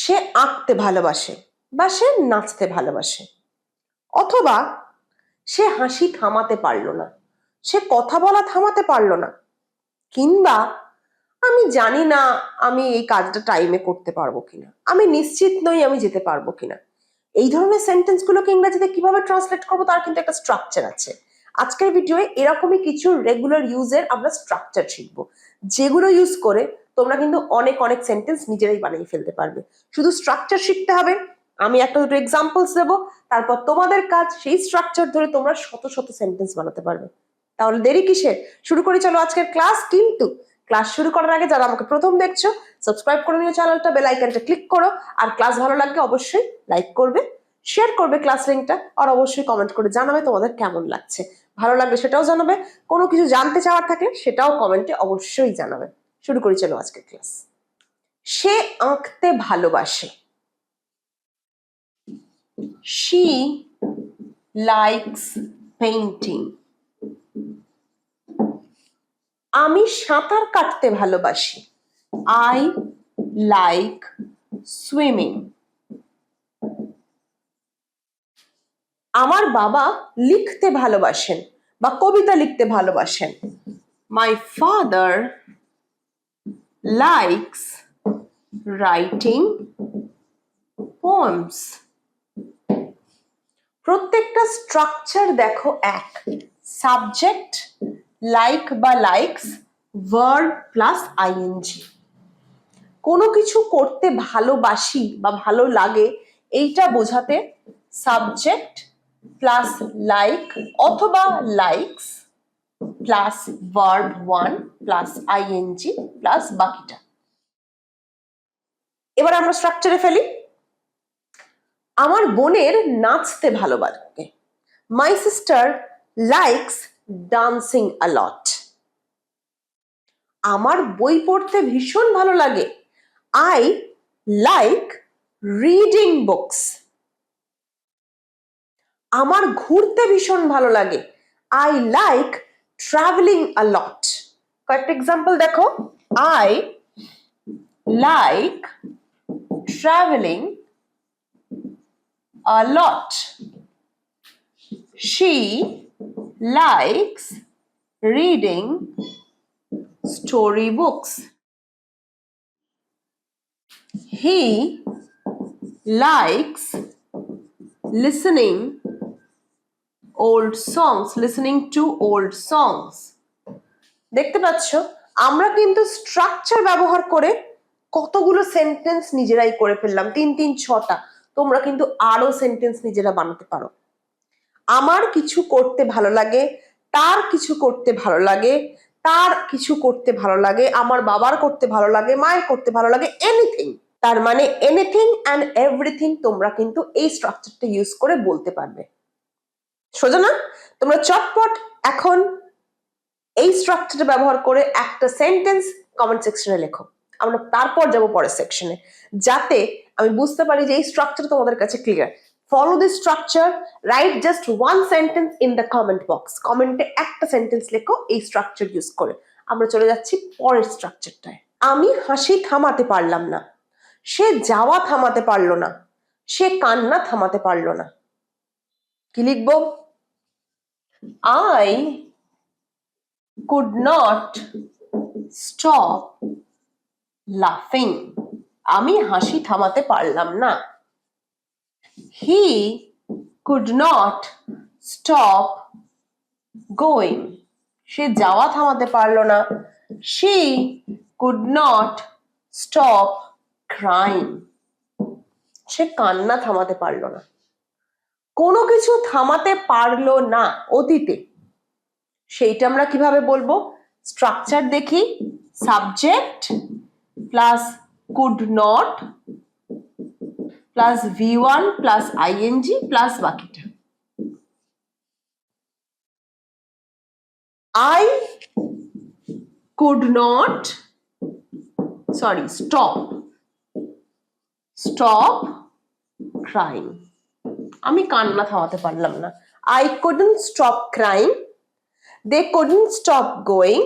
সে আঁকতে ভালোবাসে বা সে নাচতে ভালোবাসে। অথবা সে হাসি থামাতে পারল না, সে কথা বলা থামাতে পারল না, কিংবা আমি জানি না আমি এই কাজটা টাইমে করতে পারব কিনা, আমি নিশ্চিত নই আমি যেতে পারব কিনা। এই ধরনের সেন্টেন্স গুলোকে ইংরেজিতে কীভাবে ট্রান্সলেট করব তার কিন্তু একটা স্ট্রাকচার আছে। আজকের ভিডিওয়ে এরকমই কিছু রেগুলার ইউজের আমরা স্ট্রাকচার শিখব, যেগুলো ইউজ করে তোমরা কিন্তু অনেক অনেক সেন্টেন্স নিজেরাই বানিয়ে ফেলতে পারবে। শুধু স্ট্রাকচার শিখতে হবে। আমি একটা দুটো এক্সাম্পলস দেবো। তারপর তোমাদের কাজ সেই স্ট্রাকচার ধরে তোমরা শত শত সেন্টেন্স বানাতে পারবে। তাহলে দেরি কিসের? শুরু করি চলো আজকের ক্লাস কিন্তু ক্লাস শুরু করার আগে যারা আমাকে প্রথম দেখছ সাবস্ক্রাইব করে নিও চ্যানেলটা বেল আইকনটা ক্লিক করো। আর ক্লাস ভালো লাগলে অবশ্যই লাইক করবে শেয়ার করবে ক্লাস লিঙ্কটা আর অবশ্যই কমেন্ট করে জানাবে তোমাদের কেমন লাগছে। ভালো লাগলে সেটাও জানাবে। কোনো কিছু জানতে চাওয়ার থাকলে সেটাও কমেন্টে অবশ্যই জানাবে। শুরু করি, চলো আজকের ক্লাস। সে আঁকতে ভালোবাসে। শি লাইকস পেইন্টিং আমি সাঁতার কাটতে ভালোবাসি। আই লাইক সুইমিং আমার বাবা লিখতে ভালোবাসেন বা কবিতা লিখতে ভালোবাসেন। My father likes writing poems প্রত্যেকটা স্ট্রাকচার দেখো এক। সাবজেক্ট লাইক বা likes verb plus I N G কোনো কিছু করতে ভালোবাসি বা ভালো লাগে, এইটা বোঝাতে সাবজেক্ট প্লাস লাইক অথবা likes plus verb one plus I N G plus বাকিটা। এবার আমরা স্ট্রাকচারে ফেলি। আমার বোনের নাচতে ভালোবাসে। মাই সিস্টার লাইকস ডান্সিং আলট আমার বই পড়তে ভীষণ ভালো লাগে। আই লাইক রিডিং বুকস আমার ঘুরতে ভীষণ ভালো লাগে। I like ট্রাভেলিং আলট কয়েকটা এক্সাম্পল দেখো I like travelling a lot. She likes reading storybooks. He likes listening old songs, listening to old songs. দেখতে পাচ্ছ আমরা কিন্তু স্ট্রাকচার ব্যবহার করে কতগুলো সেন্টেন্স নিজেরাই করে ফেললাম তিন তিন ছটা। তোমরা কিন্তু আরও সেন্টেন্স নিজেরা বানাতে পারো। আমার কিছু করতে ভালো লাগে তার কিছু করতে ভালো লাগে তার কিছু করতে ভালো লাগে আমার বাবার করতে ভালো লাগে মায়ের করতে ভালো লাগে এনিথিং তার মানে এনিথিং অ্যান্ড এভরিথিং তোমরা কিন্তু এই স্ট্রাকচারটা ইউজ করে বলতে পারবে। সোজা না? তোমরা চটপট এখন এই স্ট্রাকচারটা ব্যবহার করে একটা সেন্টেন্স কমেন্ট সেকশনে লেখো। আমরা তারপর যাব পরের সেকশনে যাতে আমি বুঝতে পারি যে এই স্ট্রাকচার তোমাদের কাছে clear follow this structure write just one sentence in the comment box কমেন্টে একটা সেন্টেন্স লেখো এই স্ট্রাকচার ইউজ করে। আমরা চলে যাচ্ছি পরের স্ট্রাকচারটায় আমি হাসি থামাতে পারলাম না। সে যাওয়া থামাতে পারল না। সে কান্না থামাতে পারল না। কি লিখব? আই কুড নট স্টপ লাফিং আমি হাসি থামাতে পারলাম না। He could not stop going সে যাওয়া থামাতে পারল না। She could not stop crying সে কান্না থামাতে পারল না। কোনো কিছু থামাতে পারল না অতীতে, সেইটা আমরা কীভাবে বলব? স্ট্রাকচার দেখি subject plus could not plus V one plus I N G plus বাকিটা। I could not sorry stop stop crying আমি কান্না থামাতে পারলাম না। I couldn't stop crying they couldn't stop going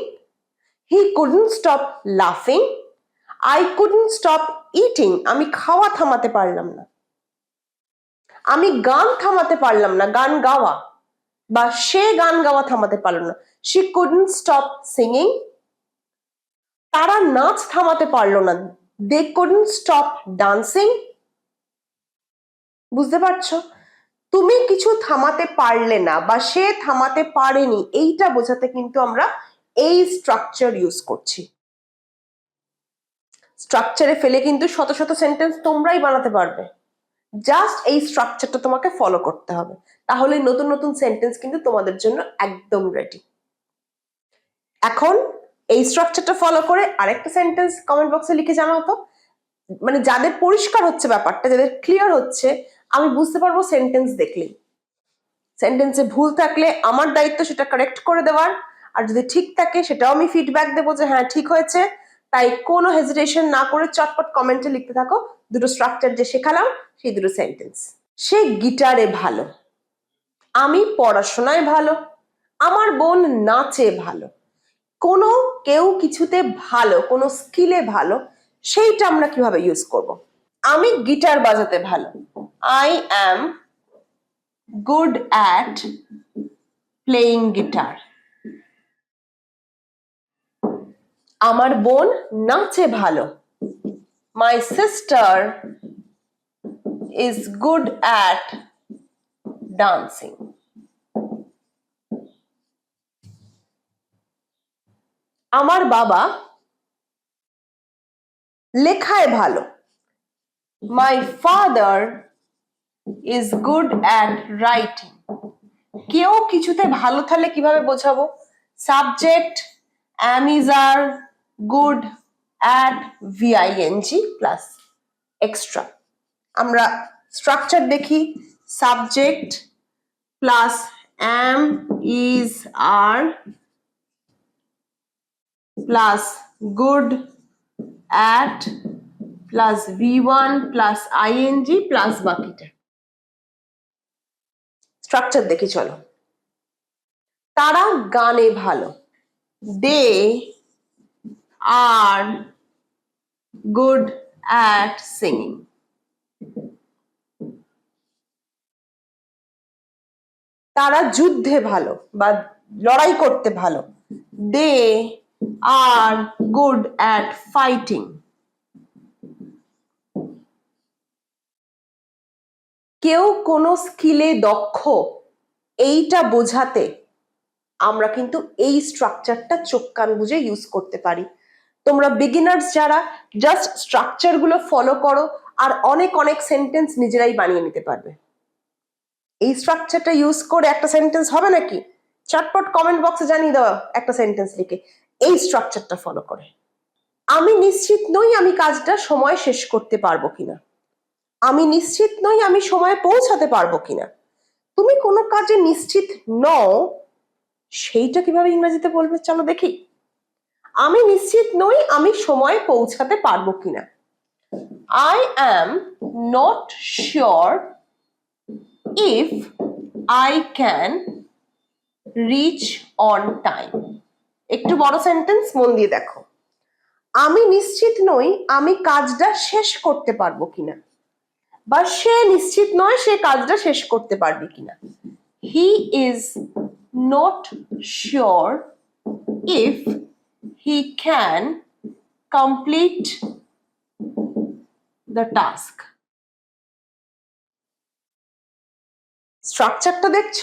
he couldn't stop লাফিং I couldn't stop eating আমি খাওয়া থামাতে পারলাম না। আমি গান থামাতে পারলাম না। গান গাওয়া বা সে গান গাওয়া থামাতে পারল না। শি কুডন্ট স্টপ সিঙ্গিং তারা নাচ থামাতে পারল না। দে কুডন্ট স্টপ ডান্সিং বুঝতে পারছ? তুমি কিছু থামাতে পারলে না বা সে থামাতে পারেনি, এইটা বোঝাতে কিন্তু আমরা এই স্ট্রাকচার ইউজ করছি। স্ট্রাকচারে ফেলে কিন্তু শত শত সেন্টেন্স তোমরাই বানাতে পারবে। জাস্ট এই স্ট্রাকচারটা তোমাকে ফলো করতে হবে। তাহলে নতুন নতুন সেন্টেন্স কিন্তু তোমাদের জন্য একদম রেডি এখন এই স্ট্রাকচারটা ফলো করে আরেকটা সেন্টেন্স কমেন্ট বক্সে লিখে জানাও তো। মানে যাদের পরিষ্কার হচ্ছে ব্যাপারটা, যাদের ক্লিয়ার হচ্ছে আমি বুঝতে পারব সেন্টেন্স দেখলেই। সেন্টেন্সে ভুল থাকলে আমার দায়িত্ব সেটা কারেক্ট করে দেওয়ার, আর যদি ঠিক থাকে সেটাও আমি ফিডব্যাক দেবো যে হ্যাঁ ঠিক হয়েছে। তাই কোনো হেজিটেশন না করে চটপট কমেন্টে লিখতে থাকো। দুটো স্ট্রাকচার যে শেখালাম, সেই দুটো সেন্টেন্স সে গিটারে ভালো, আমি পড়াশোনায় ভালো, আমার বোন নাচে ভালো, কোনো কেউ কিছুতে ভালো, কোনো স্কিলে ভালো, সেইটা আমরা কীভাবে ইউজ করব? আমি গিটার বাজাতে ভালো। I am good at playing guitar আমার বোন নাচে ভালো। My sister is good at dancing আমার বাবা লেখায় ভালো। My father is good at writing কেউ কিছুতে ভালো থাকলে কীভাবে বোঝাবো? Subject am is are good at V I N G plus extra আমরা স্ট্রাকচার দেখি subject plus am is are plus good at plus V one plus I N G plus বাকিটা structure দেখি চলো। তারা গানে ভালো। They are good at singing তারা যুদ্ধে ভালো বা লড়াই করতে ভালো। They are good at fighting কেউ কোনো স্কিলে দক্ষ, এইটা বোঝাতে আমরা কিন্তু এই স্ট্রাকচারটা চোখ কান বুঝে ইউজ করতে পারি। তোমরা বিগিনার্স যারা জাস্ট স্ট্রাকচারগুলো ফলো করো আর অনেক অনেক সেন্টেন্স নিজেরাই বানিয়ে নিতে পারবে। এই স্ট্রাকচারটা ইউজ করে একটা সেন্টেন্স হবে নাকি? চটপট কমেন্ট বক্সে জানিয়ে দেওয়া একটা সেন্টেন্স লিখে। এই স্ট্রাকচারটা ফলো করে। আমি নিশ্চিত নই আমি কাজটা সময় শেষ করতে পারব কিনা। আমি নিশ্চিত নই আমি সময়ে পৌঁছাতে পারব কিনা। তুমি কোনো কাজে নিশ্চিত নও, সেইটা কীভাবে ইংরেজিতে বলবে চলো দেখি। আমি নিশ্চিত নই আমি সময়ে পৌঁছাতে পারব কিনা। I am not sure if I can reach on time একটু বড় সেন্টেন্স মন দিয়ে দেখো। আমি নিশ্চিত নই আমি কাজটা শেষ করতে পারব কিনা। বা সে নিশ্চিত নয় সে কাজটা শেষ করতে পারবে কিনা। He is not sure if he can complete the task স্ট্রাকচারটা দেখছ?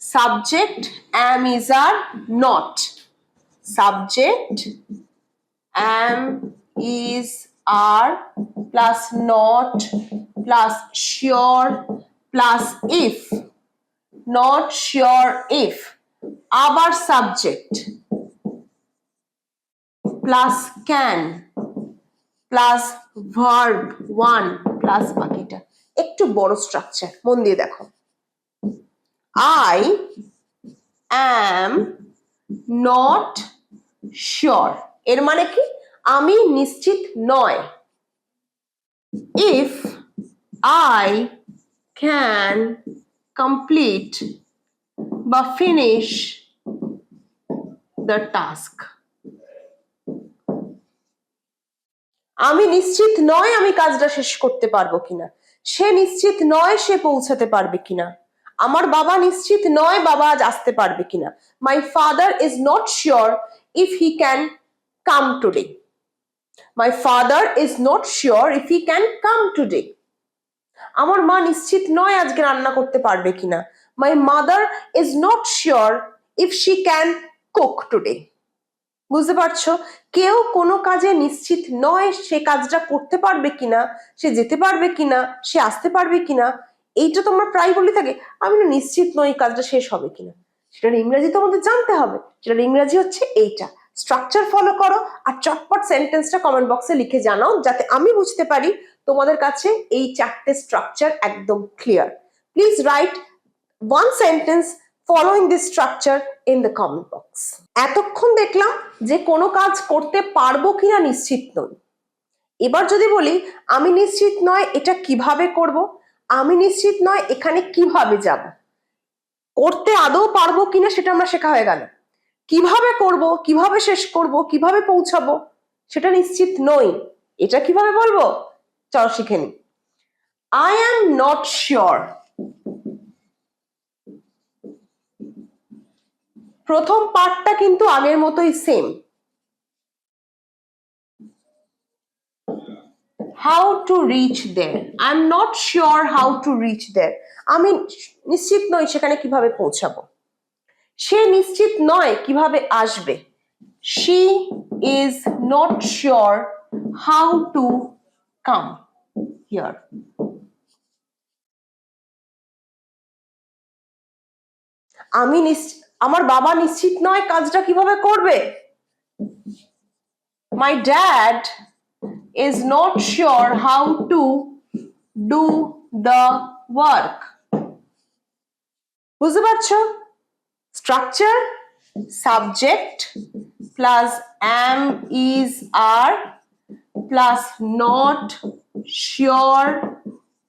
Subject am is are not subject am is are plus not plus sure plus if not sure if আবার subject plus can plus verb one plus বাকিটা। একটু বড় structure মন দিয়ে দেখো। I am not sure এর মানে কি? আমি নিশ্চিত নয়। ইফ আই ক্যান কমপ্লিট বা ফিনিশ দ্য টাস্ক আমি নিশ্চিত নয় আমি কাজটা শেষ করতে পারব কিনা। সে নিশ্চিত নয় সে পৌঁছাতে পারবে কিনা। আমার বাবা নিশ্চিত নয় বাবা আজ আসতে পারবে কিনা। My father is not sure if he can come today my father is not sure if he can come today আমার মা নিশ্চিত নয় আজকে রান্না করতে পারবে কিনা। My mother is not sure if she can cook today বুঝতে পারছ? কেউ কোনো কাজে নিশ্চিত নয় সে কাজটা করতে পারবে কিনা, সে যেতে পারবে কিনা, সে আসতে পারবে কিনা। এইটা তোমরা প্রায় বলে থাকে, আমি না নিশ্চিত নই কাজটা শেষ হবে কিনা। সেটার ইংরেজি তোমাদের জানতে হবে। সেটার ইংরেজি হচ্ছে এইটা। স্ট্রাকচার ফলো করো আর চটপট সেন্টেন্সটা কমেন্ট বক্সে লিখে জানাও যাতে আমি বুঝতে পারি তোমাদের কাছে এই চারটে স্ট্রাকচার একদম clear please write one sentence following this structure in the comment box এতক্ষণ দেখলাম যে কোনো কাজ করতে পারব কিনা নিশ্চিত নই। এবার যদি বলি, আমি নিশ্চিত নয় এটা কীভাবে করব, আমি নিশ্চিত নয় এখানে কীভাবে যাব। করতে আদৌ পারব কিনা সেটা আমরা শেখা হয়ে গেল। কীভাবে করব, কীভাবে শেষ করব, কীভাবে পৌঁছাবো, সেটা নিশ্চিত নই। এটা কীভাবে বলব? চলো শিখে নি। আই অ্যাম নট শিওর প্রথম পার্টটা কিন্তু আগের মতোই same how to reach there I am not sure how to reach there আমি নিশ্চিত নই সেখানে কীভাবে পৌঁছাবো। সে নিশ্চিত নয় কীভাবে আসবে। She is not sure how to come here আমি আমার বাবা নিশ্চিত নয় কাজটা কীভাবে করবে। My dad is not sure how to do the work বুঝতে পারছ? Structure subject plus am is are plus not sure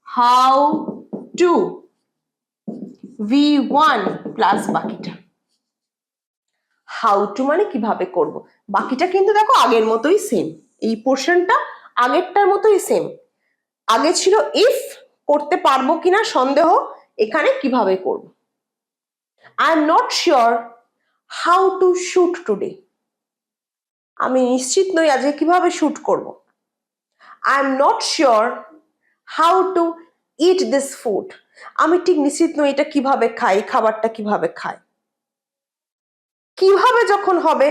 how to V one plus বাকিটা। হাউ টু মানে কীভাবে করব? বাকিটা কিন্তু দেখো আগের মতোই সেম এই পোর্শনটা আগেরটার মতোই সেম আগে ছিল ইফ করতে পারব কিনা সন্দেহ, এখানে কীভাবে করব? I am not sure how to shoot today আমি নিশ্চিত নই আজকে কীভাবে শুট করব। I am not sure how to eat this food আমি ঠিক নিশ্চিত নই এটা কীভাবে খাই, খাবারটা কীভাবে খাই। কীভাবে যখন হবে,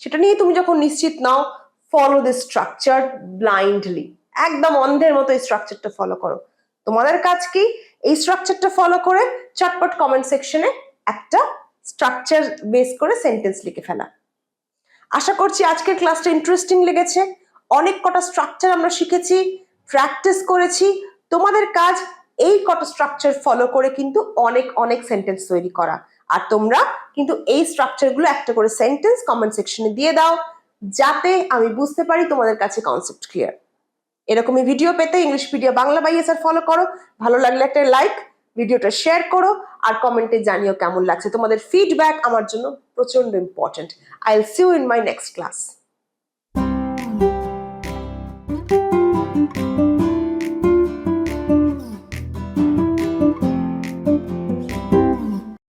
সেটা নিয়ে তুমি যখন নিশ্চিত নাও ফলো দিস স্ট্রাকচার ব্লাইন্ডলি একদম অন্ধের মতো এই স্ট্রাকচারটা ফলো করো। তোমাদের কাজ কি? এই স্ট্রাকচারটা ফলো করে চটপট কমেন্ট সেকশনে একটা স্ট্রাকচার বেস করে সেন্টেন্স লিখে ফেলা। আশা করছি আজকের ক্লাসটা ইন্টারেস্টিং লেগেছে। অনেক কটা স্ট্রাকচার আমরা শিখেছি প্র্যাকটিস করেছি। তোমাদের কাজ এই কটা স্ট্রাকচার ফলো করে কিন্তু অনেক অনেক সেন্টেন্স তৈরি করা। আর তোমরা কিন্তু এই স্ট্রাকচারগুলো একটা করে সেন্টেন্স কমেন্ট সেকশনে দিয়ে দাও, যাতে আমি বুঝতে পারি তোমাদের কাছে কনসেপ্ট ক্লিয়ার এরকমই ভিডিও পেতে English video Bangla by SR follow করো। ভালো লাগলে একটা লাইক ভিডিওটা শেয়ার করো আর কমেন্টে জানিও কেমন লাগছে। তোমাদের ফিডব্যাক আমার জন্য প্রচণ্ড important I will see you in my next class